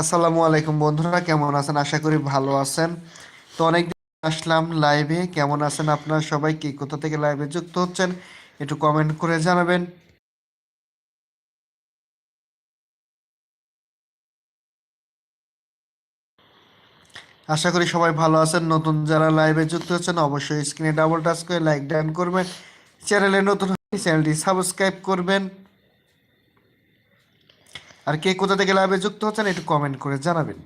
আসসালামু আলাইকুম বন্ধুরা, কেমন আছেন? আশা করি ভালো আছেন। তো অনেকদিন আসলাম লাইভে কেমন আছেন আপনারা সবাই? কি কোথা থেকে লাইভে যুক্ত হচ্ছেন, একটু কমেন্ট করে জানাবেন। আশা করি সবাই ভালো আছেন। নতুন যারা লাইভে যুক্ত হচ্ছেন, অবশ্যই স্ক্রিনে ডাবল টাচ করে লাইক ডান করবেন। চ্যানেলে নতুন চ্যানেলটি সাবস্ক্রাইব করবেন। আর কে কোথা থেকে লাইভে যুক্ত হচ্ছেন একটু কমেন্ট করে জানাবেন।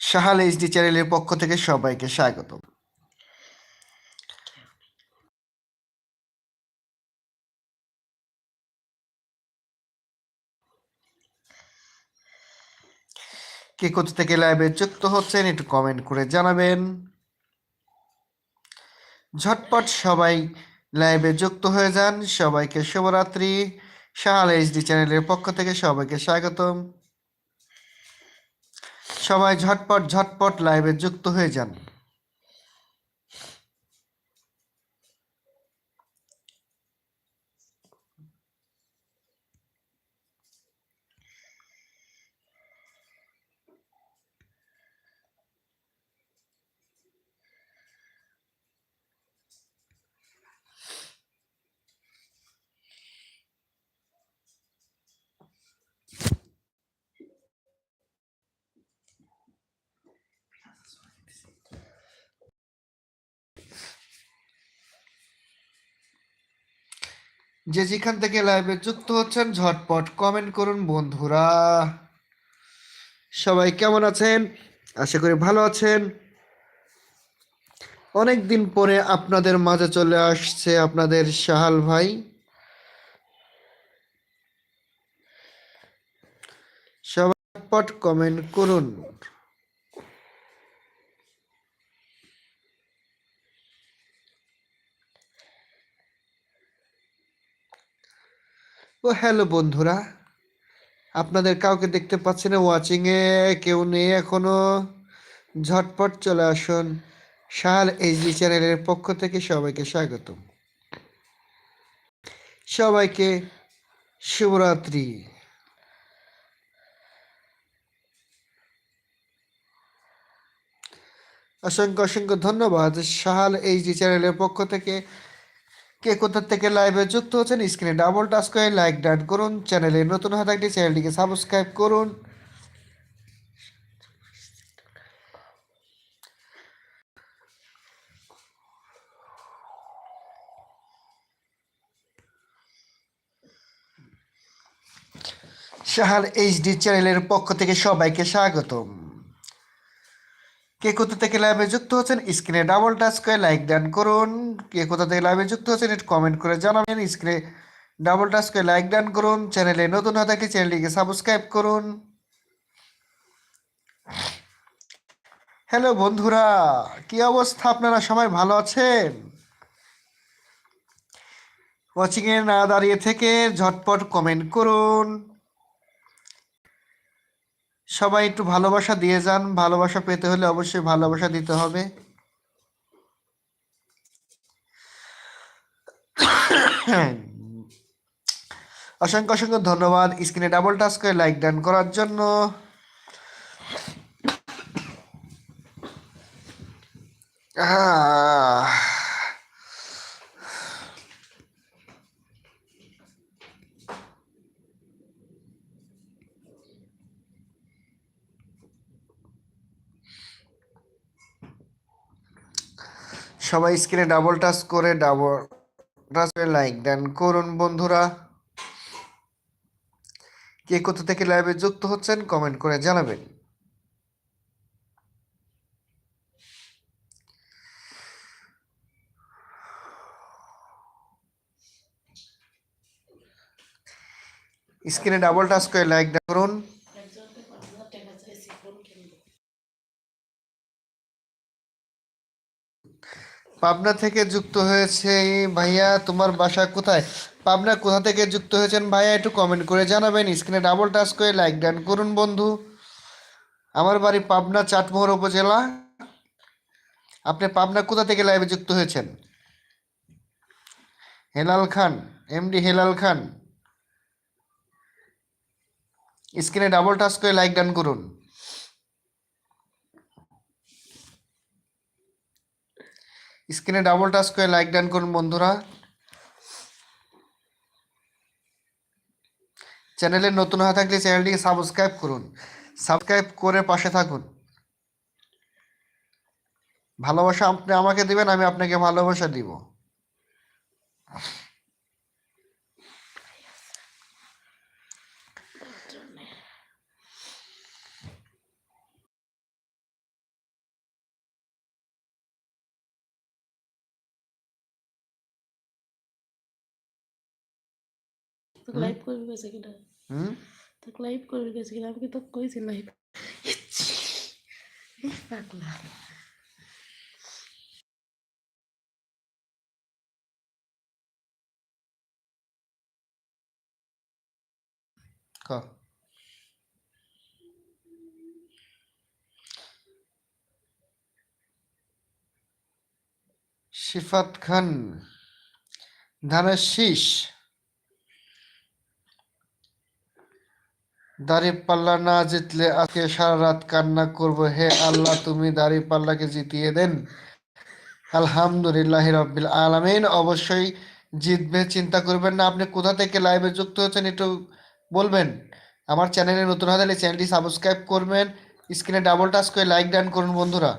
সাহাল এইচডি চ্যানেলের পক্ষ থেকে সবাইকে স্বাগত কে কোথা থেকে লাইভে যুক্ত হচ্ছেন একটু কমেন্ট করে জানাবেন। ঝটপট সবাই লাইভে যুক্ত হয়ে যান। সবাইকে শুভরাত্রি। শাহাল এইচডি চ্যানেলের পক্ষ থেকে সবাইকে স্বাগতম। সবাই ঝটপট ঝটপট লাইভে যুক্ত হয়ে যান। যে যেখান থেকে লাইভে যুক্ত হচ্ছেন, ঝটপট কমেন্ট করুন বন্ধুরা। সবাই কেমন আছেন? আশা করি ভালো আছেন। অনেক দিন পরে আপনাদের মাঝে চলে আসছে আপনাদের সাহাল ভাই। সবাই ঝটপট কমেন্ট করুন। ও হ্যালো বন্ধুরা, আপনাদের কাউকে দেখতে পাচ্ছি না ওয়াচিং এ কেউ নেই এখনও। ঝটপট চলে আসুন শাহাল এইচডি চ্যানেলের পক্ষ থেকে সবাইকে স্বাগত সবাইকে শুভরাত্রি। অসংখ্য অসংখ্য ধন্যবাদ শাহাল এইচডি চ্যানেলের পক্ষ থেকে। কে কোথা থেকে লাইভে যুক্ত হচ্ছেন? স্ক্রিনে ডাবল টাচ করে লাইক ডান করুন। চ্যানেলে নতুন হয়ে থাকলে চ্যানেলটিকে সাবস্ক্রাইব করুন। শাহাল এইচডি চ্যানেলের পক্ষ থেকে সবাইকে স্বাগতম। কে কোথা থেকে লাইভে যুক্ত হচ্ছেন? স্ক্রিনে ডাবল টাচ করে লাইক ডান করুন। কে কোথা থেকে লাইভে যুক্ত হচ্ছেন, একটু কমেন্ট করে জানাবেন। স্ক্রিনে ডাবল টাচ করে লাইক ডান করুন। চ্যানেলে নতুন হয়ে থাকলে চ্যানেলটিকে সাবস্ক্রাইব করুন। হ্যালো বন্ধুরা, কি অবস্থা আপনারা? সবাই ভালো আছেন? ওয়াচিং এ না দাঁড়িয়ে থেকে ঝটপট কমেন্ট করুন। সবাই একটু ভালোবাসা দিয়ে যান। ভালোবাসা পেতে হলে অবশ্যই ভালোবাসা দিতে হবে। অসংখ্য অসংখ্য ধন্যবাদ স্ক্রিনে ডাবল টাচ করে লাইক ডান করার জন্য। আহ সবাই স্ক্রিনে ডাবল টাচ করে ডাবল টাচ করে লাইক দেন। করুন বন্ধুরা। কে কোথা থেকে লাইভে যুক্ত হচ্ছেন কমেন্ট করে জানাবেন। স্ক্রিনে ডাবল টাচ করে লাইক দেন। করুন। পাবনা থেকে যুক্ত হয়েছে, ভাইয়া, তোমার বাসা কোথায়? পাবনা কোথা থেকে যুক্ত হয়েছেন ভাইয়া, একটু কমেন্ট করে জানাবেন। স্ক্রিনে ডাবল টাচ করে লাইক ডান করুন, বন্ধু। আমার বাড়ি পাবনা, চাটমোহর উপজেলা। আপনি পাবনা কোথা থেকে লাইভে যুক্ত হয়েছেন? হেলাল খান এমডি হেলাল খান। স্ক্রিনে ডাবল টাচ করে লাইক ডান করুন। স্ক্রিনে ডাবল টাচ করে লাইক ডান করুন বন্ধুরা। চ্যানেলে নতুন হয়ে থাকলে চ্যানেলটিকে সাবস্ক্রাইব করুন। সাবস্ক্রাইব করে পাশে থাকুন। ভালোবাসা আপনি আমাকে দিবেন, আমি আপনাকে ভালোবাসা দিব। তোকে লাইভ করবি গেছে কিনা হুম তোকে লাইভ করবি গেছে কিনা আমি কি তোকে কইছি লাইভ পাগলা ক সিফাত খান ধানের শীষ দাড়ি পাল্লা না জিতলে আজকে সারা রাত কান্না করব। হে আল্লাহ, তুমি দাড়ি পাল্লাকে জিতিয়ে দেন। আলহামদুলিল্লাহ রব্বিল আলামিন। অবশ্যই জিতবে, চিন্তা করবেন না। আপনি কোথা থেকে লাইভে যুক্ত হচ্ছেন একটু বলবেন। আমার চ্যানেলে নতুন হলে চ্যানেলটি সাবস্ক্রাইব করবেন। স্ক্রিনে ডাবল টাচ করে লাইক ডান করুন বন্ধুরা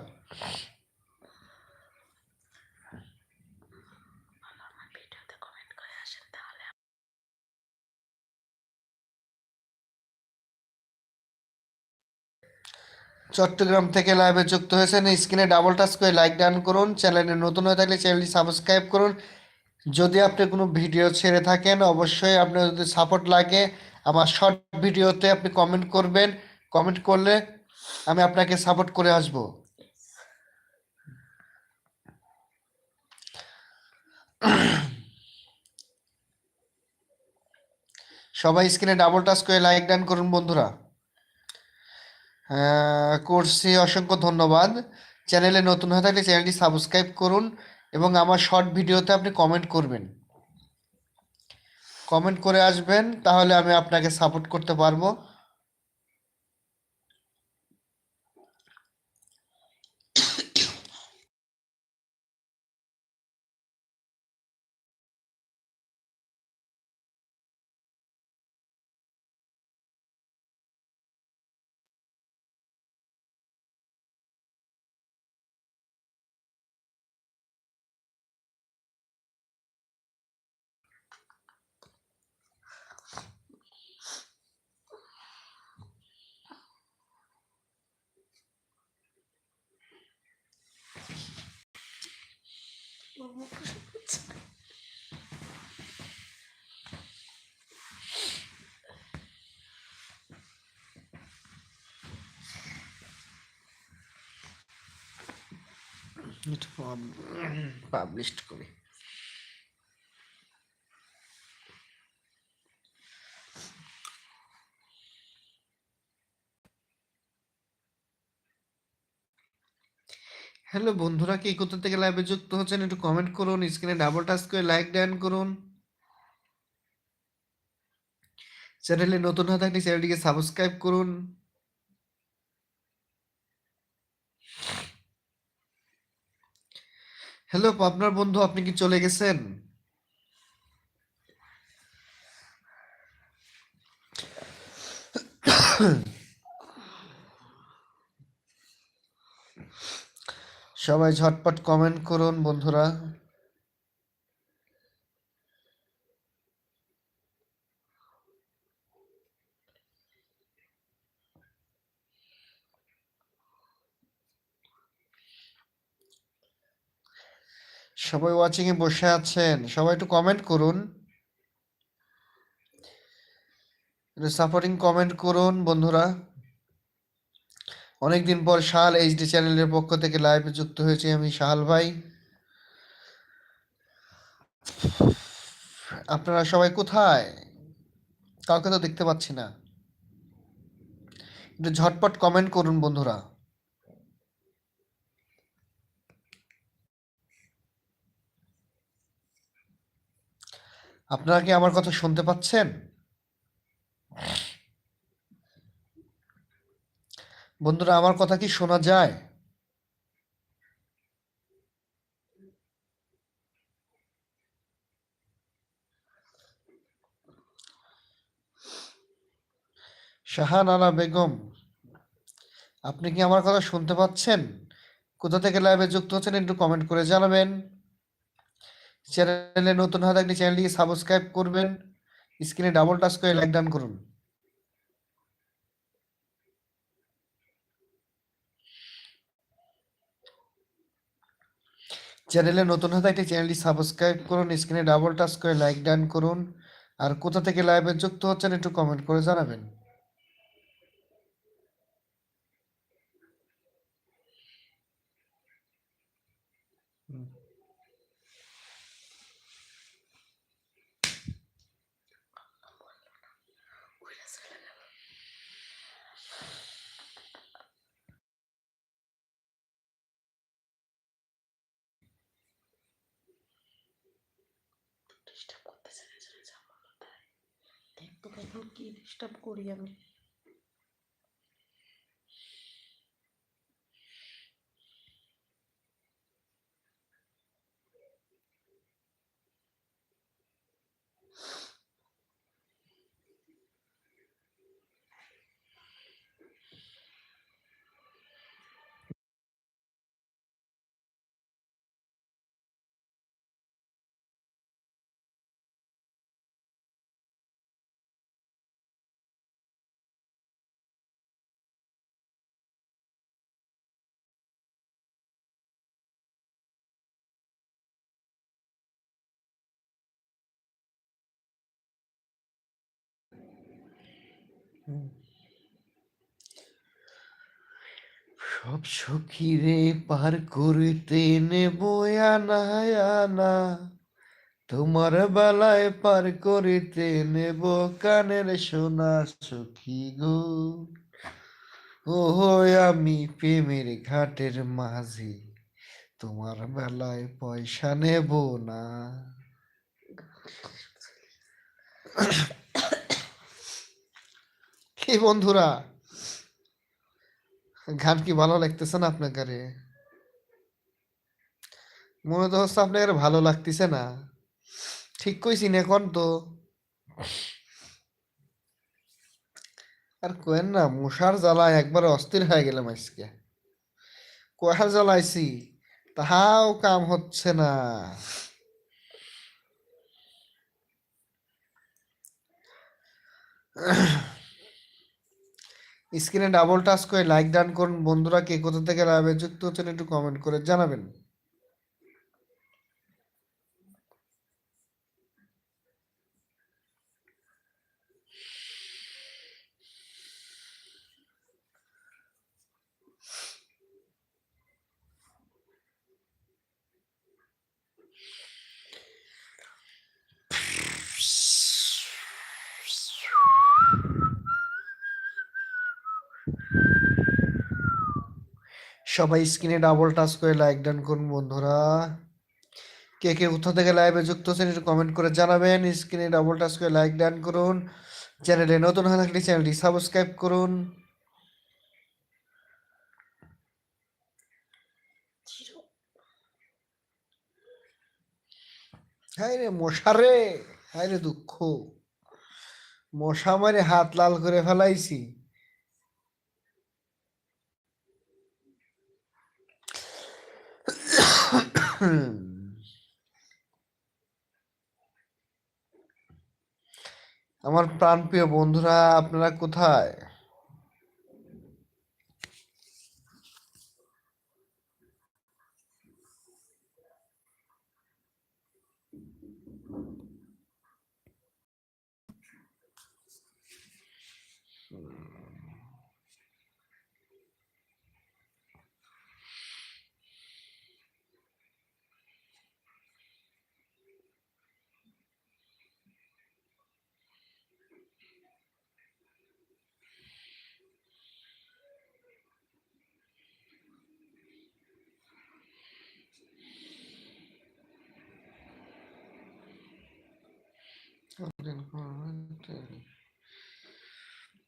ভিডিওতে কমেন্ট করে আসেন তাহলে চট্টগ্রাম থেকে লাইভে যুক্ত হয়েছেন। স্ক্রিনে ডাবল টাচ করে লাইক ডান করুন। চ্যানেলে নতুন হয়ে থাকলে চ্যানেলটি সাবস্ক্রাইব করুন। যদি আপনি কোনো ভিডিও ছেড়ে থাকেন, অবশ্যই আপনার যদি সাপোর্ট লাগে, আমার শর্ট ভিডিওতে আপনি কমেন্ট করবেন। কমেন্ট করলে আমি আপনাকে সাপোর্ট করে আসব। সবাই স্ক্রিনে ডাবল টাচ করে লাইক ডান করুন বন্ধুরা। করছি, অসংখ্য ধন্যবাদ। চ্যানেলে নতুন হয়ে থাকলে চ্যানেলটি সাবস্ক্রাইব করুন এবং আমার শর্ট ভিডিওতে আপনি কমেন্ট করবেন। কমেন্ট করে আসবেন, তাহলে আমি আপনাকে সাপোর্ট করতে পারব। করি। হ্যালো বন্ধুরা, কি কোথা থেকে লাইভে যুক্ত হচ্ছেন একটু কমেন্ট করুন স্ক্রিনে ডাবল টাচ করে লাইক ডান করুন। চ্যানেলে নতুন হয়ে থাকলে চ্যানেলটিকে সাবস্ক্রাইব করুন। হ্যালো আপনার বন্ধু আপনি কি চলে গেছেন? সবাই ঝটপট কমেন্ট করুন বন্ধুরা। সবাই ওয়াচিং এ বসে আছেন। সবাই একটু কমেন্ট করুন। সাপোর্টিং কমেন্ট করুন, বন্ধুরা। অনেকদিন পর শাহাল এইচডি চ্যানেলের পক্ষ থেকে লাইভে যুক্ত হয়েছি আমি শাহাল ভাই। আপনারা সবাই কোথায়? কাউকে তো দেখতে পাচ্ছি না। একটু ঝটপট কমেন্ট করুন, বন্ধুরা। আপনারা কি আমার কথা শুনতে পাচ্ছেন? বন্ধুরা, আমার কথা কি শোনা যায়? শাহান আলা বেগম, আপনি কি আমার কথা শুনতে পাচ্ছেন? কোথা থেকে লাইভে যুক্ত হচ্ছেন একটু কমেন্ট করে জানাবেন। চ্যানেলে নতুন হয়ে থাকলে চ্যানেলটিকে সাবস্ক্রাইব করবেন স্ক্রিনে ডাবল টাচ করে লাইক ডান করুন। চ্যানেলে নতুন হয়ে থাকলে চ্যানেলটি সাবস্ক্রাইব করুন স্ক্রিনে ডাবল টাচ করে লাইক ডান করুন। আর কোথা থেকে লাইভে যুক্ত হচ্ছেন একটু কমেন্ট করে জানাবেন। ডিস্টার্ব করতেছে না জন্য আমার কোথায় দেখ কী কি ডিস্টার্ব করি আমি। সব সখীরে পার করিতে নেব আনা তোমার বেলায় পার করিতে নেব কানের সোনা সখী গো। ও আমি প্রেমের ঘাটের মাঝি, তোমার বেলায় পয়সা নেব না। কি বন্ধুরা? গান কি ভালো লাগতেছে না আপনাকে রে মনে তো হচ্ছে আপনার ভালো লাগতেছে না। ঠিক কইছি না এখন তো। আর কোয়েন না, মশার জ্বালায় একবার অস্থির হয়ে গেলাম আজকে। কয়ার জ্বালাইছি? তাহাও কাম হচ্ছে না। স্ক্রিনে ডাবল টাচ করে লাইক ডান করুন। বন্ধুরা কে কোথা থেকে লাইভে যুক্ত হচ্ছেন একটু কমেন্ট করে জানাবেন। সবাই স্ক্রিনে ডাবল টাচ করে লাইক ডান করুন বন্ধুরা। কে কে কোথা থেকে লাইভে যুক্ত হচ্ছেন একটু কমেন্ট করে জানাবেন। স্ক্রিনে ডাবল টাচ করে লাইক ডান করুন। চ্যানেলে নতুন হয়ে থাকলে চ্যানেলটি সাবস্ক্রাইব করুন। হায় রে মশা রে, হায় রে দুঃখ। মশা মারে হাত লাল করে ফেলাইছি। আমার প্রাণপ্রিয় বন্ধুরা আপনারা কোথায়?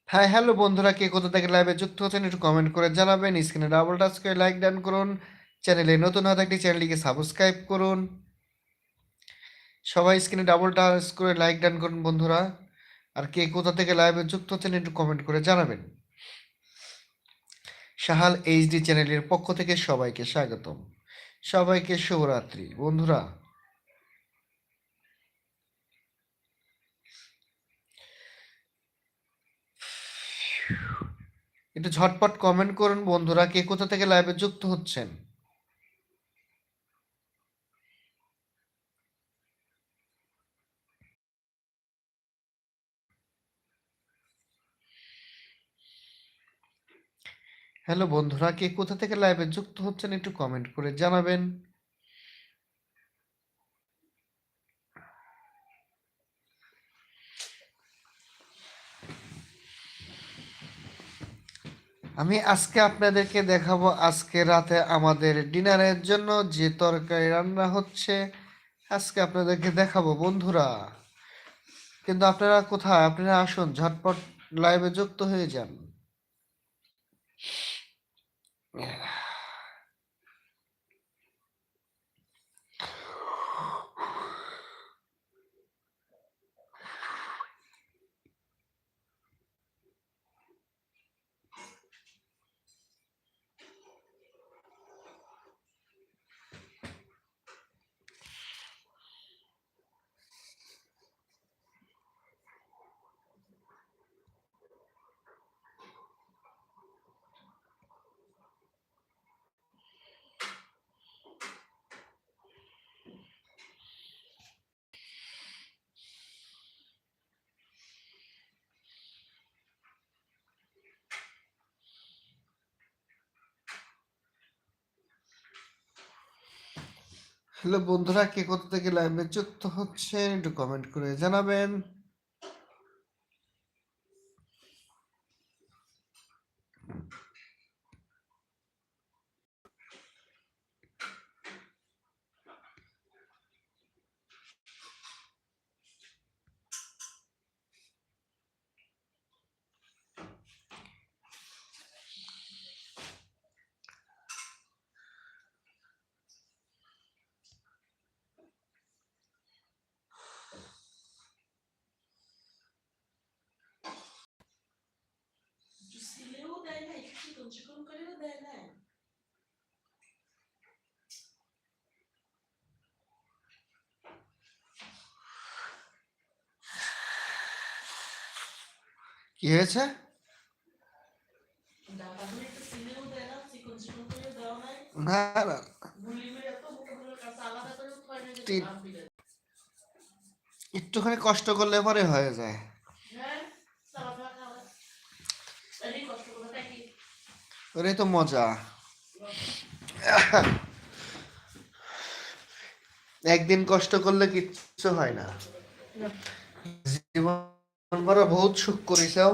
হ্যাঁ হ্যালো বন্ধুরা, কে কোথা থেকে লাইভে যুক্ত হচ্ছেন একটু কমেন্ট করে জানাবেন। স্ক্রিনে ডাবল টাচ করে লাইক ডান করুন। চ্যানেলে নতুন হয়ে থাকলে চ্যানেলটিকে সাবস্ক্রাইব করুন। সবাই স্ক্রিনে ডাবল টাচ করে লাইক ডান করুন বন্ধুরা। আর কে কোথা থেকে লাইভে যুক্ত হচ্ছেন একটু কমেন্ট করে জানাবেন। সাহাল এইচডি চ্যানেলের পক্ষ থেকে সবাইকে স্বাগতম। সবাইকে শুভরাত্রি। বন্ধুরা একটু ঝটপট কমেন্ট করুন বন্ধুরা, কে কোথা থেকে লাইভে যুক্ত হচ্ছেন? হ্যালো বন্ধুরা, কে কোথা থেকে লাইভে যুক্ত হচ্ছেন একটু কমেন্ট করে জানাবেন। আমি আজকে আপনাদেরকে দেখাবো আজকে রাতে আমাদের ডিনারের জন্য যে তরকারি রান্না হচ্ছে, আজকে আপনাদেরকে দেখাবো বন্ধুরা। কিন্তু আপনারা কোথায়? আপনারা আসুন, ঝটপট লাইভে যুক্ত হয়ে যান। হ্যালো বন্ধুরা কে কোথা থেকে লাইভে যুক্ত হচ্ছে একটু কমেন্ট করে জানাবেন সিলেও দেয় না একটু চিকন চিকন করেও দেয় না কি হয়েছে ডাবাগুলো একটু সিলেও দেয় না চিকন চিকন করেও দেওয়া নাই না না গুলি মেরে এত মুখগুলোর কাছে আলাদা করে উৎপায় নেই যে হয়েছে? একটুখানি কষ্ট করলে পরে হয়ে যায়। ওরে তো মজা। একদিন কষ্ট করলে কিচ্ছু হয় না। জীবন ভরা বহুত সুখ করিসাও